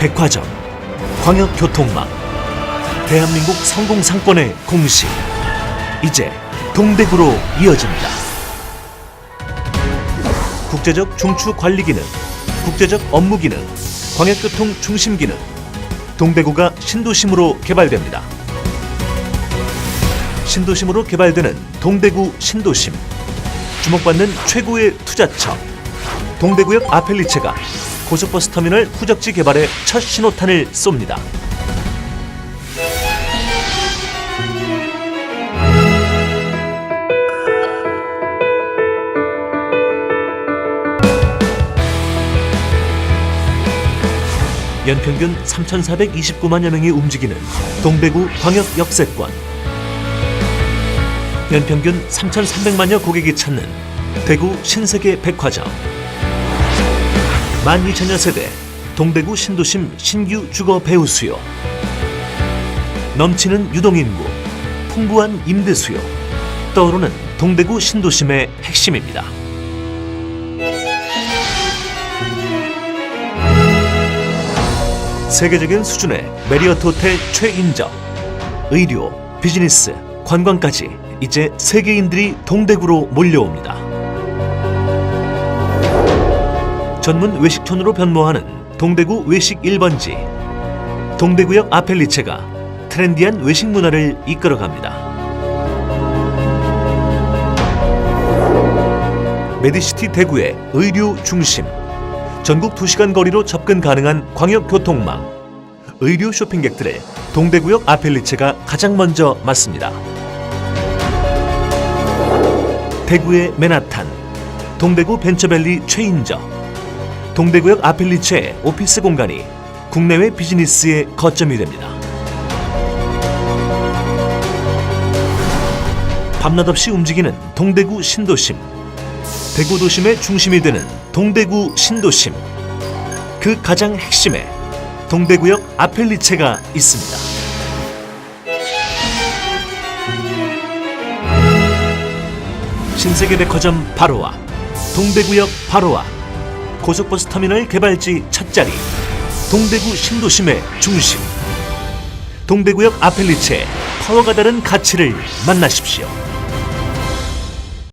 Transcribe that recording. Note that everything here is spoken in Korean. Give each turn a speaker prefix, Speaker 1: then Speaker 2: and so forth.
Speaker 1: 백화점, 광역교통망, 대한민국 성공 상권의 공식. 이제 동대구로 이어집니다. 국제적 중추 관리 기능, 국제적 업무 기능, 광역교통 중심 기능. 동대구가 신도심으로 개발됩니다. 신도심으로 개발되는 동대구 신도심. 주목받는 최고의 투자처. 동대구역 아펠리체가 고속버스 터미널 후적지 개발에 첫 신호탄을 쏩니다. 연평균 3,429만여 명이 움직이는 동대구 광역 역세권. 연평균 3,300만여 고객이 찾는 대구 신세계 백화점. 12,000여 세대 동대구 신도심 신규 주거 배우 수요. 넘치는 유동인구, 풍부한 임대 수요. 떠오르는 동대구 신도심의 핵심입니다. 세계적인 수준의 메리어트 호텔 최인적 의료, 비즈니스, 관광까지 이제 세계인들이 동대구로 몰려옵니다. 전문 외식촌으로 변모하는 동대구 외식 1번지 동대구역 아펠리체가 트렌디한 외식 문화를 이끌어갑니다. 메디시티 대구의 의료 중심 전국 2시간 거리로 접근 가능한 광역교통망 의료 쇼핑객들을 동대구역 아펠리체가 가장 먼저 맞습니다. 대구의 맨하탄 동대구 벤처밸리 최인저 동대구역 아펠리체의 오피스 공간이 국내외 비즈니스의 거점이 됩니다. 밤낮 없이 움직이는 동대구 신도심 대구 도심의 중심이 되는 동대구 신도심 그 가장 핵심에 동대구역 아펠리체가 있습니다. 신세계 백화점 바로와 동대구역 바로와 고속버스 터미널 개발지 첫 자리 동대구 신도심의 중심 동대구역 아펠리체 파워가 다른 가치를 만나십시오.